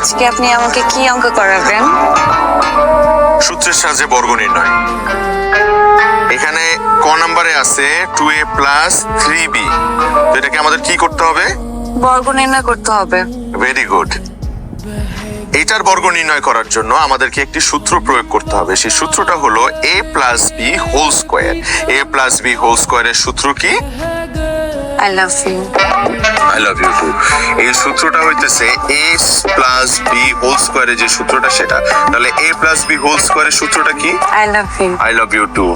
আজকে আপনি আমাকে কি অঙ্ক করাবেন? সূত্রের সাহায্যে বর্গ নির্ণয়। এখানে ক নাম্বারে আছে two A plus three B তো এটাকে আমাদের কি করতে হবে? বর্গ নির্ণয় করতে হবে। ভেরি গুড এইটার বর্গ নির্ণয় করার জন্য আমাদেরকে একটি সূত্র প্রয়োগ করতে হবে। সেই সূত্রটা হলো A plus B whole square A plus B whole স্কোয়ারের সূত্র কি? I love you I love you too এই সূত্রটা হইতেছে এ প্লাস বি হোল স্কোয়ারের যে সূত্রটা সেটা তাহলে এ প্লাস বি হোল স্কোয়ারের সূত্রটা কি I love you I love you too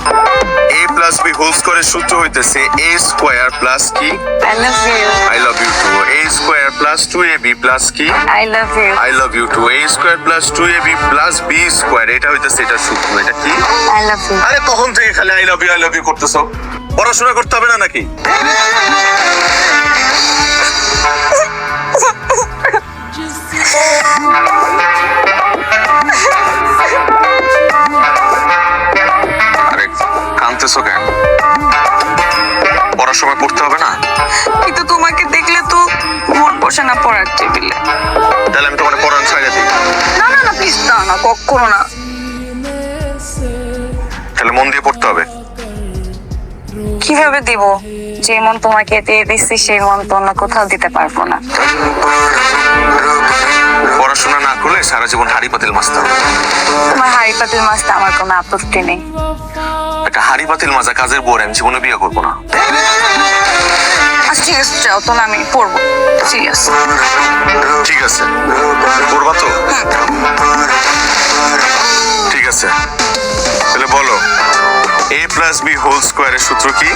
A plus B whole স্কোয়ারের সূত্র হইতেছে এ স্কোয়ার প্লাস কি I love you I love you too A square plus two A B plus কি I love you I love you too A square plus two A B plus B square এটা হইতেছে এটা সূত্র এটা কি I love you আরে তখন থেকে খালি I love you I love you করতেছো পড়াশোনা করতে হবে না নাকি? আরে কানতেছো কেন? পড়ার সময় পড়তে হবে না? কিন্তু তোমাকে দেখলে তো মন বসে না পড়ার টেবিলে। তাহলে আমি তোমার পড়ান ছাড়ে দিই। না না না প্লিজ না না কখনো না। তাহলে মন দিয়ে পড়তে হবে। কীভাবে দিব? যে মন তোমাকে দিয়ে দিচ্ছি সেই মন তো অন্য কোথাও দিতে পারব না। পড়াশোনা না করলে সারা জীবন হাড়ি পাতিল হবে তোমার হাড়ি পাতিল মাছটা আমার কোনো আপত্তি নেই। একটা হাড়ি পাতিল মাজা কাজের বউর আমি জীবনে বিয়ে করব না। আচ্ছা ঠিক আছে যাও তাহলে আমি পড়ব। সিরিয়াস ঠিক আছে। করবা তো? ঠিক আছে। তাহলে বলো। এ প্লাস বি হোল স্কোয়ারের সূত্র কি?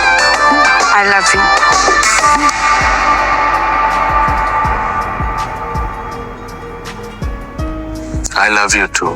I love you I love you too